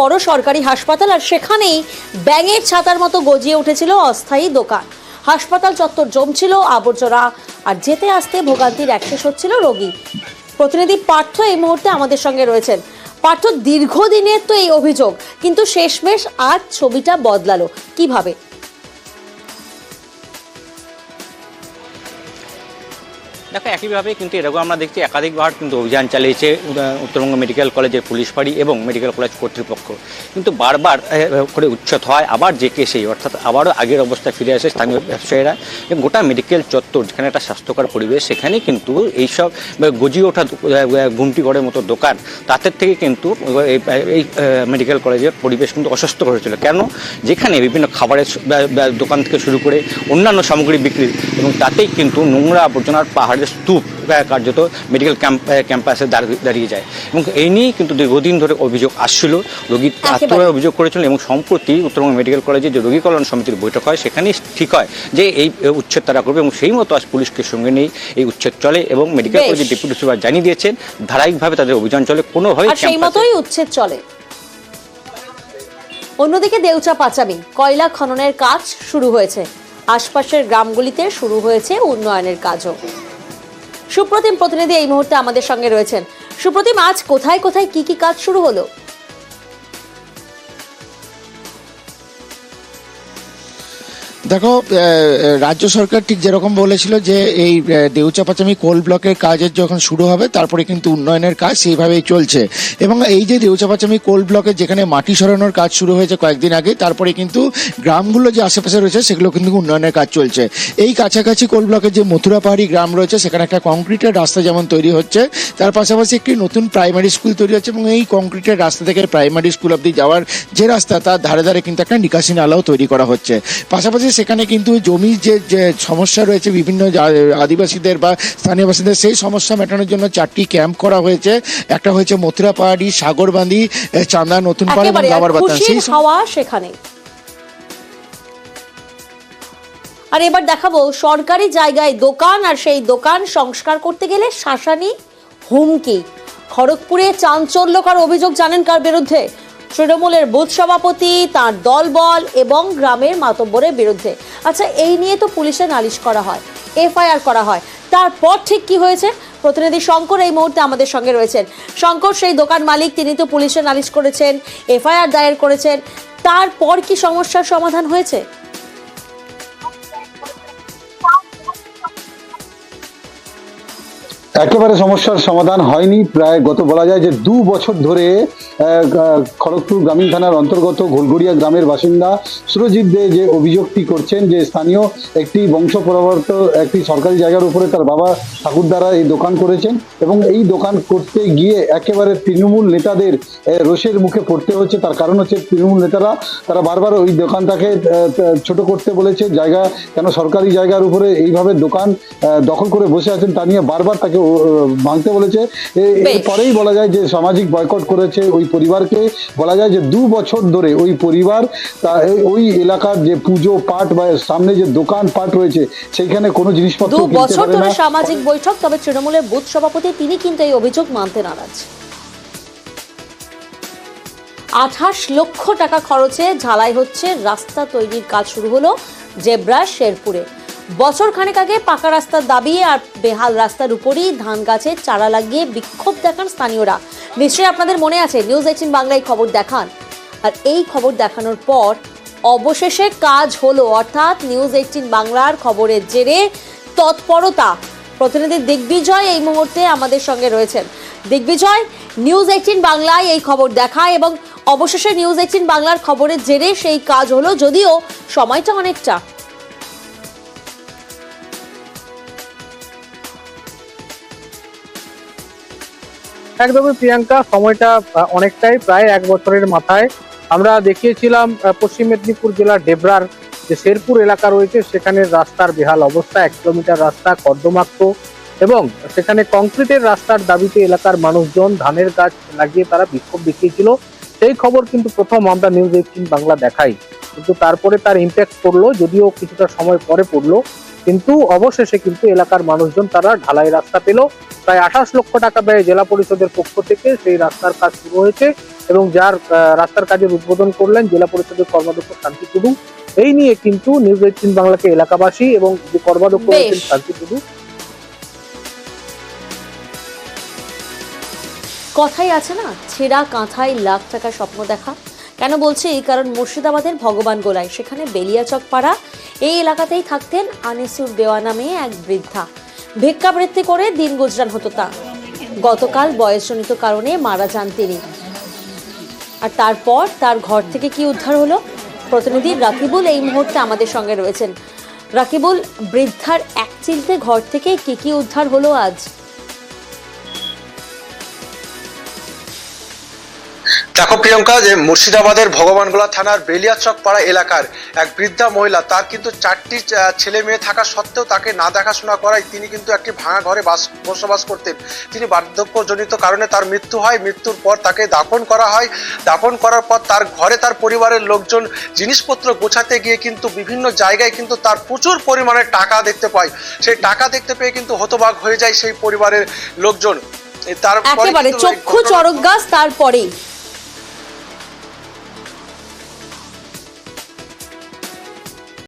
বড় সরকারি হাসপাতাল আর সেখানেই ব্যাঙের ছাতার মতো গজিয়ে উঠেছিল অস্থায়ী দোকান। হাসপাতাল চত্বর জমছিল, আবর্জনা আর যেতে আসতে ভোগান্তির অ্যাক্সেস হচ্ছিল রোগী। প্রতিনিধি পার্থ এই মুহূর্তে আমাদের সঙ্গে রয়েছেন। পার্থ, দীর্ঘদিনের তো এই অভিযোগ, কিন্তু শেষমেশ আজ ছবিটা বদলালো। কীভাবে? দেখো, একইভাবে কিন্তু এরকম আমরা দেখছি একাধিকবার কিন্তু অভিযান চালিয়েছে উত্তরবঙ্গ মেডিকেল কলেজের পুলিশ ফাঁড়ি এবং মেডিকেল কলেজ কর্তৃপক্ষ। কিন্তু বারবার করে উচ্ছেদ হয়, আবার যে কে সেই, অর্থাৎ আবারও আগের অবস্থায় ফিরে আসে স্থানীয় ব্যবসায়ীরা। এবং গোটা মেডিকেল চত্বর, যেখানে একটা স্বাস্থ্যকর পরিবেশ, সেখানে কিন্তু এইসব গজিয়ে ওঠা গুমটি ঘরের মতো দোকান তাদের থেকে কিন্তু এই মেডিকেল কলেজের পরিবেশ কিন্তু অস্বস্থ হয়েছিল। কেন? যেখানে বিভিন্ন খাবারের দোকান থেকে শুরু করে অন্যান্য সামগ্রী বিক্রি, এবং তাতেই কিন্তু নোংরা আবর্জনার পাহাড়ের স্তূপ কার্যত মেডিকেল ক্যাম্প ক্যাম্পাসে দাঁড়িয়ে যায়। এবং এই নিয়েই কিন্তু দীর্ঘদিন ধরে অভিযোগ আসছিল। রোগীর আত্মরা অভিযোগ করেছিল এবং সম্প্রতি উত্তরবঙ্গ মেডিকেল কলেজে যে রোগী কল্যাণ সমিতির বৈঠক হয় সেখানেই ঠিক হয় যে এই উচ্ছেদ তারা করবে এবং সেই মতো আজ পুলিশকে সঙ্গে নিয়ে এই উচ্ছেদ চলে এবং মেডিকেল বেশ। কলেজের ডেপুটি সুপার জানিয়ে দিয়েছেন ধারাবাহিকভাবে তাদের অভিযান চলে কোনোভাবেই আর সেই মতোই উচ্ছেদ চলে। অন্যদিকে দেউচা পাচামি কয়লা খননের কাজ শুরু হয়েছে। আশপাশের গ্রামগুলিতে শুরু হয়েছে উন্নয়নের কাজও। সুপ্রতিম প্রতিনিধি এই মুহূর্তে আমাদের সঙ্গে রয়েছেন। সুপ্রতিম, আজ কোথায় কোথায় কি কি কাজ শুরু হলো? দেখো রাজ্য সরকার ঠিক যেরকম বলেছিল যে এই দেউচাপাচামি কোল ব্লকের কাজের যখন শুরু হবে, তারপরে কিন্তু উন্নয়নের কাজ সেইভাবেই চলছে। এবং এই যে দেউচাপাচামি কোল ব্লকে যেখানে মাটি সরানোর কাজ শুরু হয়েছে কয়েকদিন আগে, তারপরে কিন্তু গ্রামগুলো যে আশেপাশে রয়েছে, সেগুলো কিন্তু উন্নয়নের কাজ চলছে। এই কাছাকাছি কোল ব্লকের যে মথুরা পাহাড়ি গ্রাম রয়েছে, সেখানে একটা কংক্রিটের রাস্তা যেমন তৈরি হচ্ছে, তার পাশাপাশি একটি নতুন প্রাইমারি স্কুল তৈরি হচ্ছে এবং এই কংক্রিটের রাস্তা থেকে প্রাইমারি স্কুল অব্দি যাওয়ার যে রাস্তা, তার ধারে ধারে কিন্তু একটা নিকাশি নালাও তৈরি করা হচ্ছে। পাশাপাশি সেখানে কিন্তু জমির যে সমস্যা রয়েছে বিভিন্ন আদিবাসীদের বা স্থানীয় বাসিন্দাদের সেই সমস্যা মেটানোর জন্য চারটি ক্যাম্প করা হয়েছে। একটা হয়েছে মথুরা পাহাড়ি সাগরবান্ধি চান্দা নতুন পাড়া এবং গাবার বাতান সেই হাওয়া সেখানে। আর এবার দেখাবো সরকারি জায়গায় দোকান আর সেই দোকান সংস্কার করতে গেলে শাসানি হুমকি। খড়গপুরে চাঞ্চল্যকর অভিযোগ জানেন কার বিরুদ্ধে? তৃণমূলের বুথ সভাপতি, তার দলবল এবং গ্রামের মাতব্বরের বিরুদ্ধে। আচ্ছা এই নিয়ে তো পুলিশে নালিশ করা হয়, এফআইআর করা হয়। তারপর ঠিক কি হয়েছে? প্রতিনিধি শঙ্কর এই মুহূর্তে আমাদের সঙ্গে রয়েছেন। শঙ্কর, সেই দোকান মালিক, তিনি তো পুলিশে নালিশ করেছেন, এফআইআর দায়ের করেছেন। তারপর কি সমস্যার সমাধান হয়েছে? একেবারে সমস্যার সমাধান হয়নি। প্রায় গত বলা যায় যে দু বছর ধরে খড়গপুর গ্রামীণ থানার অন্তর্গত ঘোলগড়িয়া গ্রামের বাসিন্দা সুরজিৎ দে যে অভিযোগটি করছেন যে স্থানীয় একটি বংশ পরবর্ত একটি সরকারি জায়গার উপরে তার বাবা ঠাকুর দ্বারা এই দোকান করেছেন এবং এই দোকান করতে গিয়ে একেবারে তৃণমূল নেতাদের রোষের মুখে পড়তে হচ্ছে। তার কারণ হচ্ছে তৃণমূল নেতারা, তারা বারবার ওই দোকানটাকে ছোট করতে বলেছে। জায়গা কেন সরকারি জায়গার উপরে এইভাবে দোকান দখল করে বসে আছেন তা নিয়ে বারবার তাকে ভাঙতে বলেছে। এরপরেই বলা যায় যে সামাজিক বয়কট করেছে ওই পরিবারকে। বলা যায় যে দু বছর ধরে ওই পরিবার তা ওই এলাকার যে পুজো পাঠ বা সামনে যে দোকান পাঠ রয়েছে সেইখানে কোনো জিনিসপত্র দু বছর ধরে সামাজিক বৈঠক তবে তৃণমূলের বুথ সভাপতি তিনি কিন্তু এই অভিযোগ মানতে নারাজ। আঠাশ লক্ষ টাকা খরচে ঝালাই হচ্ছে রাস্তা তৈরির কাজ শুরু হলো জেব্রা শেরপুরে। বছর খানেক আগে পাকা রাস্তার দাবি আর বেহাল রাস্তার উপরই ধান গাছের চারা লাগিয়ে বিক্ষোভ দেখান স্থানীয়রা। নিশ্চয়ই আপনাদের মনে আছে, নিউজ এইটিন বাংলায় খবর দেখান। আর এই খবর দেখানোর পর অবশেষে কাজ হলো, অর্থাৎ নিউজ এইটিন বাংলার খবরের জেরে তৎপরতা। প্রতিনিধি দিগ্বিজয় এই মুহূর্তে আমাদের সঙ্গে রয়েছেন। দিগ্বিজয়, নিউজ এইটিন বাংলায় এই খবর দেখায় এবং অবশেষে নিউজ এইটিন বাংলার খবরের জেরে সেই কাজ হলো, যদিও সময়টা অনেকটা। একদমই প্রিয়াঙ্কা, সময়টা অনেকটাই প্রায় এক বছরের মাথায়। আমরা দেখিয়েছিলাম পশ্চিম মেদিনীপুর জেলার ডেবরার যে শেরপুর এলাকা রয়েছে, সেখানে রাস্তার বেহাল অবস্থা, এক কিলোমিটার রাস্তা কর্দমাক্ত এবং সেখানে কংক্রিটের রাস্তার দাবিতে এলাকার মানুষজন ধানের গাছ লাগিয়ে তারা বিক্ষোভ দেখিয়েছিল। সেই খবর কিন্তু প্রথম আমরা নিউজ এইটিন বাংলা দেখাই। কিন্তু তারপরে তার ইম্প্যাক্ট পড়ল, যদিও কিছুটা সময় পরে পড়ল। কিন্তু অবশেষে কিন্তু এলাকার মানুষজন তারা ঢালাই রাস্তা পেল। প্রায় আঠাশ লক্ষ টাকা ব্যয়ে জেলা পরিষদের পক্ষ থেকে সেই রাস্তার কাজ শুরু হয়েছে এবং যার রাস্তার কাজের উদ্বোধন করলেন জেলা পরিষদের কর্মাধ্যক্ষ শান্তি টুডু। এই নিয়ে কিন্তু নিউজ এইটিন বাংলাকে এলাকাবাসী এবং যে কর্মাধ্যক্ষ বেশ। রয়েছেন শান্তি টুডু। কথাই আছে না ছেঁড়া কাঁথায় লাখ টাকা স্বপ্ন দেখা। কেন বলছে? এই কারণ মুর্শিদাবাদের ভগবান গোলায় সেখানে বেলিয়াচক পাড়া এই এলাকাতেই থাকতেন আনিসুর দেওয়া নামে এক বৃদ্ধা। ভিক্ষাবৃত্তি করে দিন গুজরান হতো তা গতকাল বয়সজনিত কারণে মারা যান তিনি। আর তারপর তার ঘর থেকে কি উদ্ধার হলো? প্রতিনিধি রাকিবুল এই মুহূর্তে আমাদের সঙ্গে রয়েছেন। রাকিবুল, বৃদ্ধার এক চিলতে ঘর থেকে কি কি উদ্ধার হলো আজ? দেখো প্রিয়ঙ্কা যে মুর্শিদাবাদের ভগবানগোলা থানার বেলিয়াচক পাড়া এলাকার এক বৃদ্ধা মহিলা তার কিন্তু চারটি ছেলে মেয়ে থাকা সত্ত্বেও তাকে না দেখাশোনা করায় তিনি কিন্তু একটি ভাঙা ঘরে বাস বসবাস করতেন। তিনি বার্ধক্যজনিত কারণে তার মৃত্যু হয়। মৃত্যুর পর তাকে দাফন করা হয়। দাফন করার পর তার ঘরে তার পরিবারের লোকজন জিনিসপত্র গোছাতে গিয়ে কিন্তু বিভিন্ন জায়গায় কিন্তু তার প্রচুর পরিমাণে টাকা দেখতে পায়। সেই টাকা দেখতে পেয়ে কিন্তু হতবাক হয়ে যায় সেই পরিবারের লোকজন। তারপরে চক্ষু চরক গাছ তারপরেই।